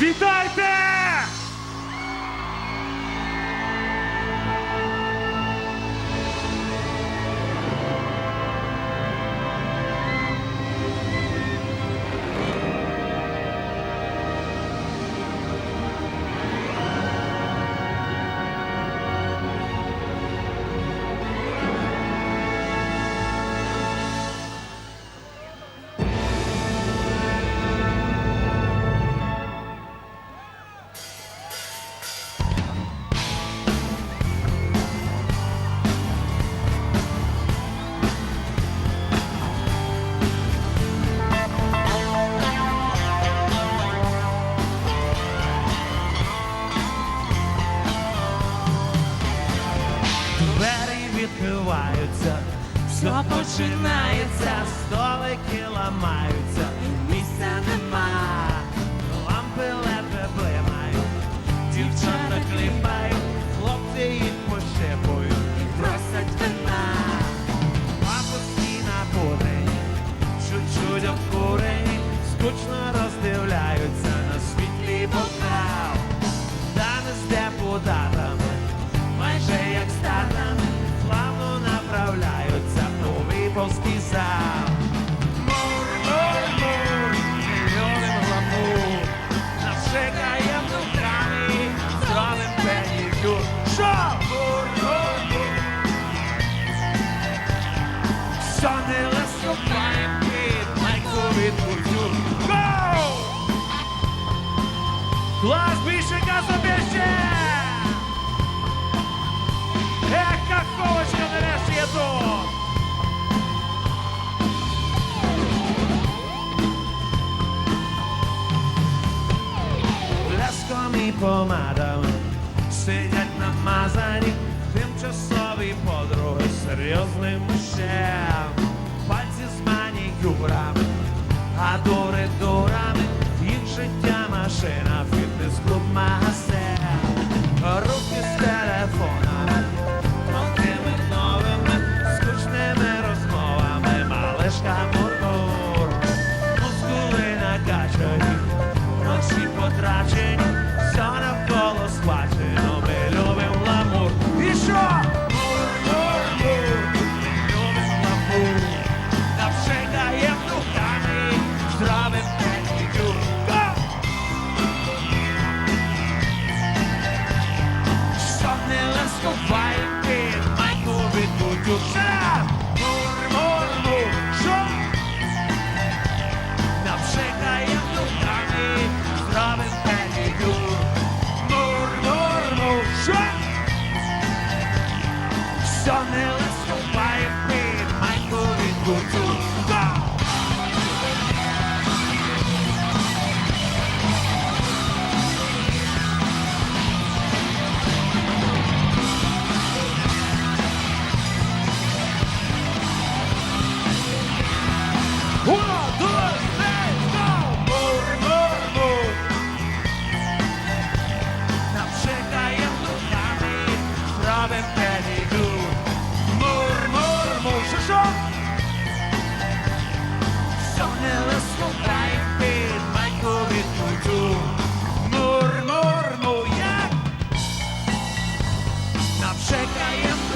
Witajcie! Відкриваються, все починається, столики ламаються, місця нема, лампи ледве блимають, дівчата кліпають, хлопці їх пощепують і просять вина. Папусні напудені, чуть-чуть обкурені, скучно Клас більше газобіще! Ех, каковочка нарешті є тут! Бляском і помадами сидять намазані тимчасові подруги серйозним мужем. Пальці з манікюрами, а дури дурами, їх життя машина, just put my правим берегу. Мур, мур, мур, шо-шо. Сонили слухай під майкові туду. Мур, мур, мур, як? Нам чекає мур.